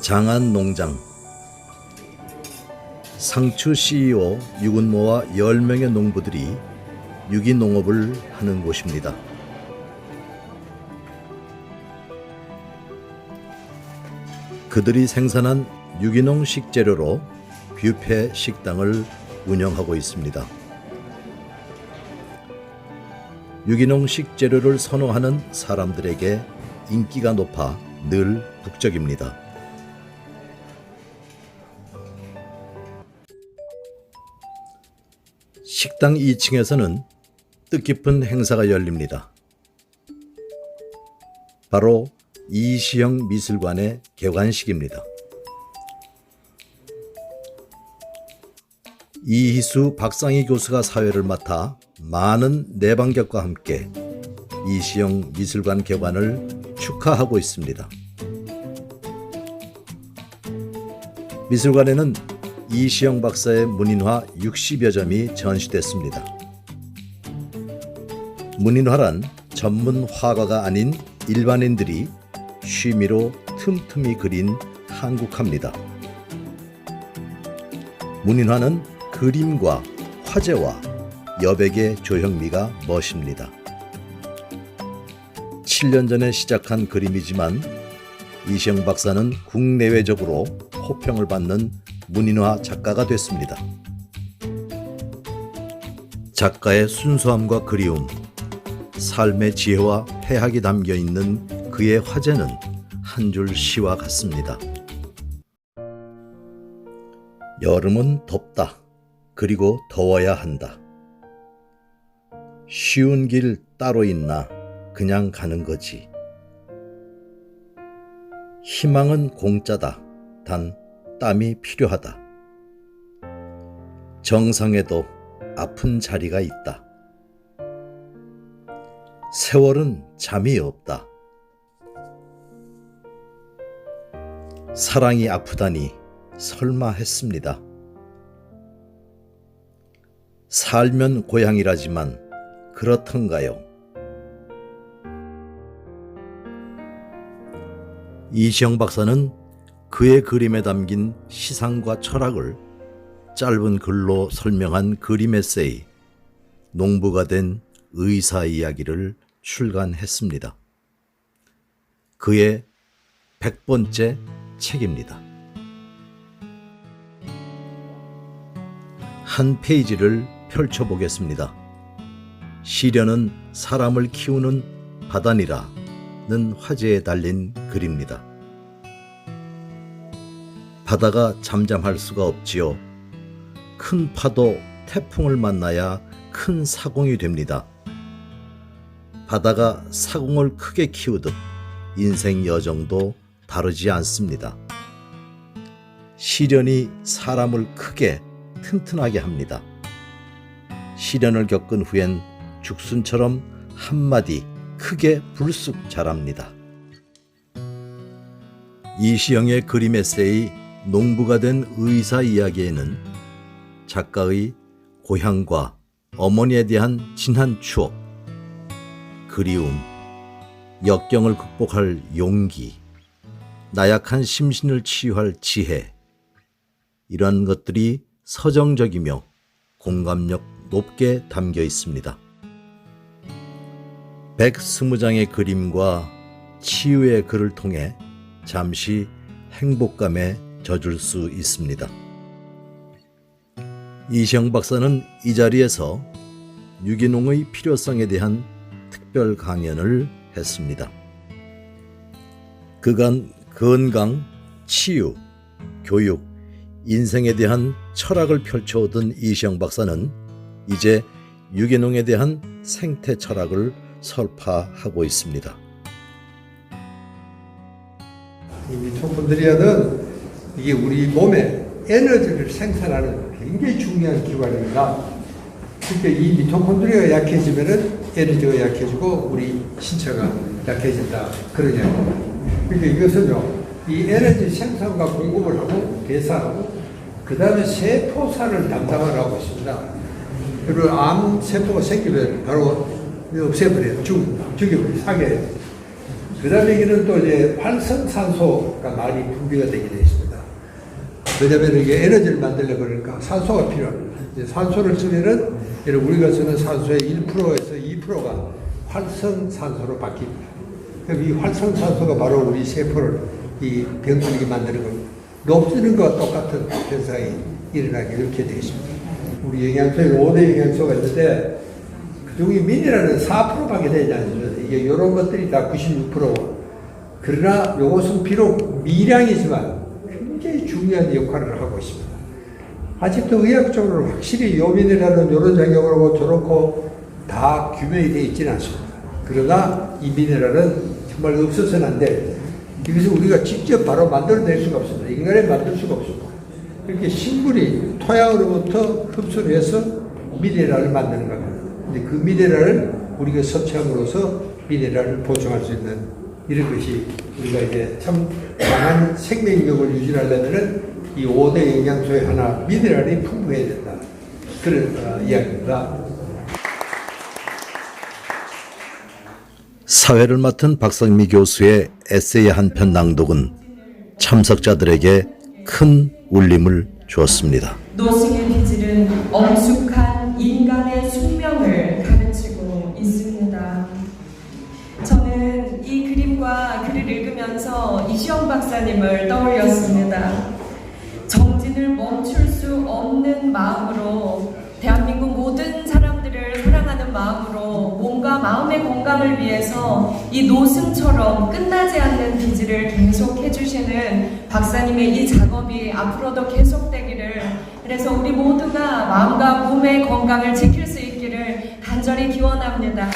장안 농장 상추 CEO 유근모와 10명의 농부들이 유기농업을 하는 곳입니다. 그들이 생산한 유기농 식재료로 뷔페 식당을 운영하고 있습니다. 유기농 식재료를 선호하는 사람들에게 인기가 높아 늘 북적입니다. 식당 2층에서는 뜻깊은 행사가 열립니다. 바로 이시영 미술관의 개관식입니다. 이희수 박상희 교수가 사회를 맡아 많은 내방객과 함께 이시영 미술관 개관을 축하하고 있습니다. 미술관에는 이시영 박사의 문인화 60여 점이 전시됐습니다. 문인화란 전문 화가가 아닌 일반인들이 취미로 틈틈이 그린 한국화입니다. 문인화는 그림과 화제와 여백의 조형미가 멋입니다. 7년 전에 시작한 그림이지만 이시영 박사는 국내외적으로 호평을 받는 문인화 작가가 됐습니다. 작가의 순수함과 그리움, 삶의 지혜와 해학이 담겨 있는 그의 화제는 한 줄 시와 같습니다. 여름은 덥다. 그리고 더워야 한다. 쉬운 길 따로 있나? 그냥 가는 거지. 희망은 공짜다. 단 땀이 필요하다. 정상에도 아픈 자리가 있다. 세월은 잠이 없다. 사랑이 아프다니 설마 했습니다. 살면 고향이라지만 그렇던가요? 이시영 박사는 그의 그림에 담긴 시상과 철학을 짧은 글로 설명한 그림 에세이 농부가 된 의사 이야기를 출간했습니다. 그의 100번째 책입니다. 한 페이지를 펼쳐보겠습니다. 시련은 사람을 키우는 바다니라는 화제에 달린 글입니다. 바다가 잠잠할 수가 없지요. 큰 파도, 태풍을 만나야 큰 사공이 됩니다. 바다가 사공을 크게 키우듯 인생 여정도 다르지 않습니다. 시련이 사람을 크게 튼튼하게 합니다. 시련을 겪은 후엔 죽순처럼 한마디 크게 불쑥 자랍니다. 이시영의 그림 에세이 농부가 된 의사 이야기에는 작가의 고향과 어머니에 대한 진한 추억, 그리움, 역경을 극복할 용기, 나약한 심신을 치유할 지혜, 이러한 것들이 서정적이며 공감력 높게 담겨 있습니다. 120장의 그림과 치유의 글을 통해 잠시 행복감에 젖을 수 있습니다. 이시영 박사는 이 자리에서 유기농의 필요성에 대한 특별 강연을 했습니다. 그간 건강, 치유, 교육, 인생에 대한 철학을 펼쳐오던 이시영 박사는 이제 유기농에 대한 생태 철학을 설파하고 있습니다. 이 미토콘드리아는 이게 우리 몸에 에너지를 생산하는 굉장히 중요한 기관입니다. 그러니까 이 미토콘드리아가 약해지면은 에너지가 약해지고 우리 신체가 약해진다. 그러냐고. 그러니까 이것은요, 이 에너지 생산과 공급을 하고 계산하고 그 다음에 세포산을 담당을 하고 있습니다. 그리고 암 세포가 생기면 바로 없애버려요. 죽, 죽여버려요. 사게. 그 다음에 여기는 또 이제 활성산소가 많이 분비가 되게 되어 있습니다. 왜냐면 이게 에너지를 만들려 그러니까 산소가 필요합니다. 산소를 쓰면은 우리가 쓰는 산소의 1%에서 2%가 활성산소로 바뀝니다. 그럼 이 활성산소가 바로 우리 세포를 이 병들게 만드는 겁니다. 녹슬는 것과 똑같은 현상이 일어나게 이렇게 되어 있습니다. 우리 영양소에 5대 영양소가 있는데 그중에 미네랄은 4%밖에 되지 않습니다. 이게 이런 것들이 다 96%. 그러나 이것은 비록 미량이지만 굉장히 중요한 역할을 하고 있습니다. 아직도 의학적으로 확실히 요 미네랄은 이런 작용을 하고 저렇고 다 규명이 되어 있지는 않습니다. 그러나 이 미네랄은 정말 없어서는 안 돼. 이것을 우리가 직접 바로 만들어낼 수가 없습니다. 인간에 만들 수가 없습니다. 그렇게 식물이 토양으로부터 흡수를 해서 미네랄을 만드는 겁니다. 근데 그 미네랄을 우리가 섭취함으로써 미네랄을 보충할 수 있는 이런 것이 우리가 이제 참 강한 생명력을 유지하려면은 이 5대 영양소의 하나 미네랄이 풍부해야 된다. 그런 어, 이야기입니다. 사회를 맡은 박상미 교수의 에세이 한 편 낭독은 참석자들에게 큰 울림을 주었습니다. 노승의 기질은 엄숙한 인간의 숙명을 가르치고 있습니다. 저는 이 그림과 글을 읽으면서 이시영 박사님을 떠올렸습니다. 정진을 멈출 수 없는 마음으로 마음의 건강을 위해서 이 노승처럼 끝나지 않는 기질을 계속 해주시는 박사님의 이 작업이 앞으로도 계속되기를 그래서 우리 모두가 마음과 몸의 건강을 지킬 수 있기를 간절히 기원합니다.